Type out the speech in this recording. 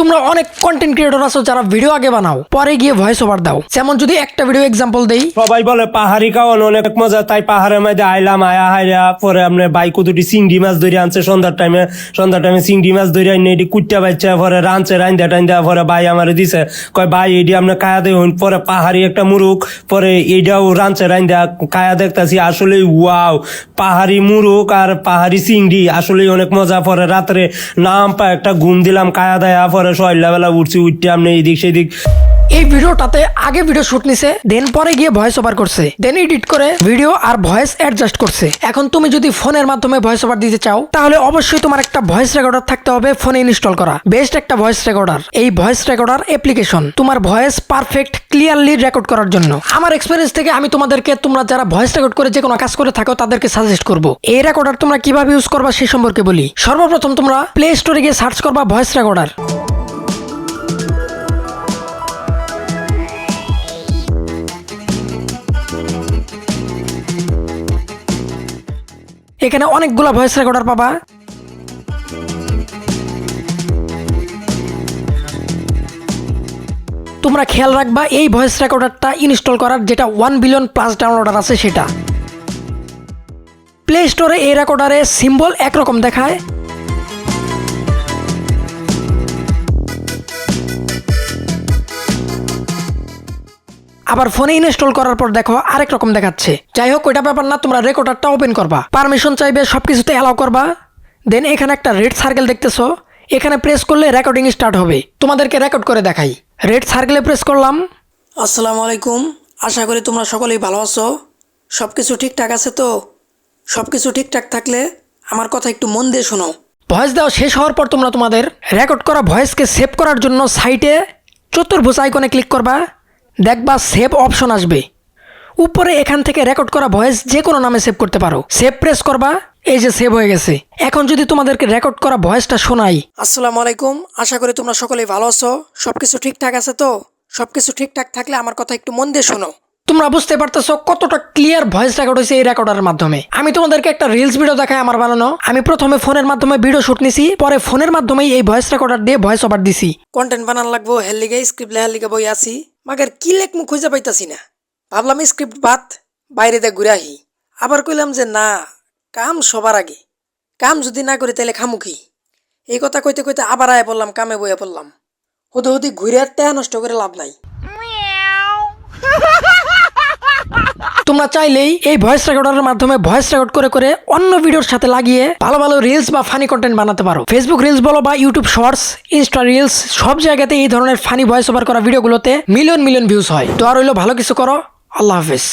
তোমরা অনেক content creator আছো যারা ভিডিও আগে বানাও, পরে গিয়ে ভয়েস ওভার দাও। যেমন যদি একটা ভিডিও এক্সাম্পল দেই। সবাই বলে, পাহাড়ি খাওয়ানো অনেক মজা। তাই পাহাড়ের মধ্যে আইলাম, আয়া হাইরা, পরে আপনি বাইকও দুটি চিংড়ি মাছ ধরে আনছে সন্ধ্যার টাইমে সন্ধ্যার টাইমে চিংড়ি মাছ ধরে আইনে এটি কুটটা বাচ্চা পরে রাঁধছে রান্দা টান্দা পরে ভাই আমার দিছে। কয়, ভাই, এটি আপনি কায়া দেখুন পরে পাহাড়ি একটা মুরুক পরে এইটাও রাঁধছে রান্দা কায়া দেখতাছি আসলে ওয়াও পাহাড়ি মুরুক আর পাহাড়ি চিংড়ি আসলে অনেক মজা। পরে রাত্রে নাম পা একটা ঘুম দিলাম কায়া দেয়া, পরে সন্ধ্যাবেলা উঠছি, উঠতে আপনি এইদিক সেদিক। এই ভিডিওটাতে আগে ভিডিও শুট নিছে দেন পরে গিয়ে ভয়েস ওভার করছে। দেন এডিট করে ভিডিও আর ভয়েস অ্যাডজাস্ট করছে। এখন তুমি যদি ফোনের মাধ্যমে ভয়েস ওভার দিতে চাও, তাহলে অবশ্যই তোমার একটা ভয়েস রেকর্ডার থাকতে হবে ফোনে ইনস্টল করা। বেস্ট একটা ভয়েস রেকর্ডার এই ভয়েস রেকর্ডার অ্যাপ্লিকেশন তোমার ভয়েস পারফেক্ট ক্লিয়ারলি রেকর্ড করার জন্য। আমার এক্সপিরিয়েন্স থেকে আমি তোমাদেরকে, তোমরা যারা ভয়েস রেকর্ড করে যে কোনো কাজ করে থাকো, তাদেরকে সাজেস্ট করব। এই রেকর্ডার তোমরা কীভাবে ইউজ করবা সে সম্পর্কে বলি। সর্বপ্রথম তোমরা প্লে স্টোরে গিয়ে সার্চ করবা ভয়েস রেকর্ডার এখানে অনেকগুলো ভয়েস রেকর্ডার পাবা। তোমরা খেয়াল রাখবা, এই ভয়েস রেকর্ডারটা ইনস্টল করার যেটা ওয়ান বিলিয়ন প্লাস ডাউনলোডার আছে সেটা। প্লে স্টোরে এই রেকর্ডারে সিম্বল একরকম দেখায়। আবার ফোনে ইনস্টল করার পর দেখো আরেক রকম দেখাচ্ছে। যাই হোক ওইটা ব্যাপার না তোমরা রেকর্ডারটা ওপেন করবা। পারমিশন চাইবে সব কিছুতে অ্যালাউ করবা। দেন এখানে একটা রেড সার্কেল দেখতেছো। এখানে প্রেস করলে রেকর্ডিং স্টার্ট হবে। তোমাদেরকে রেকর্ড করে দেখাই। রেড সার্কেলে প্রেস করলাম। আসসালামু আলাইকুম। আশা করি তোমরা সকলেই ভালো আছো। সব কিছু ঠিকঠাক আছে তো? সব কিছু ঠিকঠাক থাকলে আমার কথা একটু মন দিয়ে শোনো ভয়েস দেওয়া শেষ হওয়ার পর তোমরা তোমাদের রেকর্ড করা ভয়েসকে সেভ করার জন্য সাইটে চতুর্ভুজ আইকনে ক্লিক করবা। দেখবা সেভ অপশন আসবে। উপরে এখান থেকে রেকর্ড করা ভয়েস যে কোনো নামে সেভ করতে পারো। সেভ প্রেস করবা, এই যে সেভ হয়ে গেছে। এখন যদি তোমাদেরকে রেকর্ড করা ভয়েসটা শোনাই। আসসালামু আলাইকুম, আশা করি তোমরা সকলেই ভালো আছো। সব কিছু ঠিকঠাক আছে তো? সব কিছু ঠিকঠাক থাকলে আমার কথা একটু মন দিয়ে শোনো। তোমরা বুঝতে পারতেছো কতটা ক্লিয়ার ভয়েস রেকর্ড হয়েছে এই রেকর্ডারের মাধ্যমে। আমি তোমাদেরকে একটা রিলস ভিডিও দেখাই আমার বানানো। আমি প্রথমে ফোনের মাধ্যমে ভিডিও শুট নিছি, পরে ফোনের মাধ্যমেই এই ভয়েস রেকর্ডার দিয়ে ভয়েস ওভার দিছি। কন্টেন্ট বানান লাগবো হেললিগে স্ক্রিপ্ট লেহার বই আসি মাগের কি লেখ মুখ খুঁজে পাইতাছি না। ভাবলাম স্ক্রিপ্ট বাদ, বাইরে দিয়ে ঘুরে আহি। আবার কইলাম যে না, কাম সবার আগে। কাম যদি না করি তাহলে খামুখি এই কথা কইতে কইতে আবার আয় পড়লাম, কামে বইয়া পড়লাম। হুদি হুদি ঘুরে আর নষ্ট করে লাভ নাই। তোমরা চাইলেই এই ভয়েস রেকর্ডারের মাধ্যমে ভয়েস রেকর্ড করে করে অন্য ভিডিওর সাথে লাগিয়ে ভালো ভালো রিলস বা ফানি কন্টেন্ট বানাতে পারো। ফেসবুক রিলস বলো বা ইউটিউব শর্টস ইনস্টা রিলস সব জায়গাতে এই ধরনের ফানি ভয়েস ওভার করা ভিডিওগুলোতে মিলিয়ন মিলিয়ন ভিউজ হয়। তো আর হইল ভালো কিছু করো, আল্লাহ হাফিজ।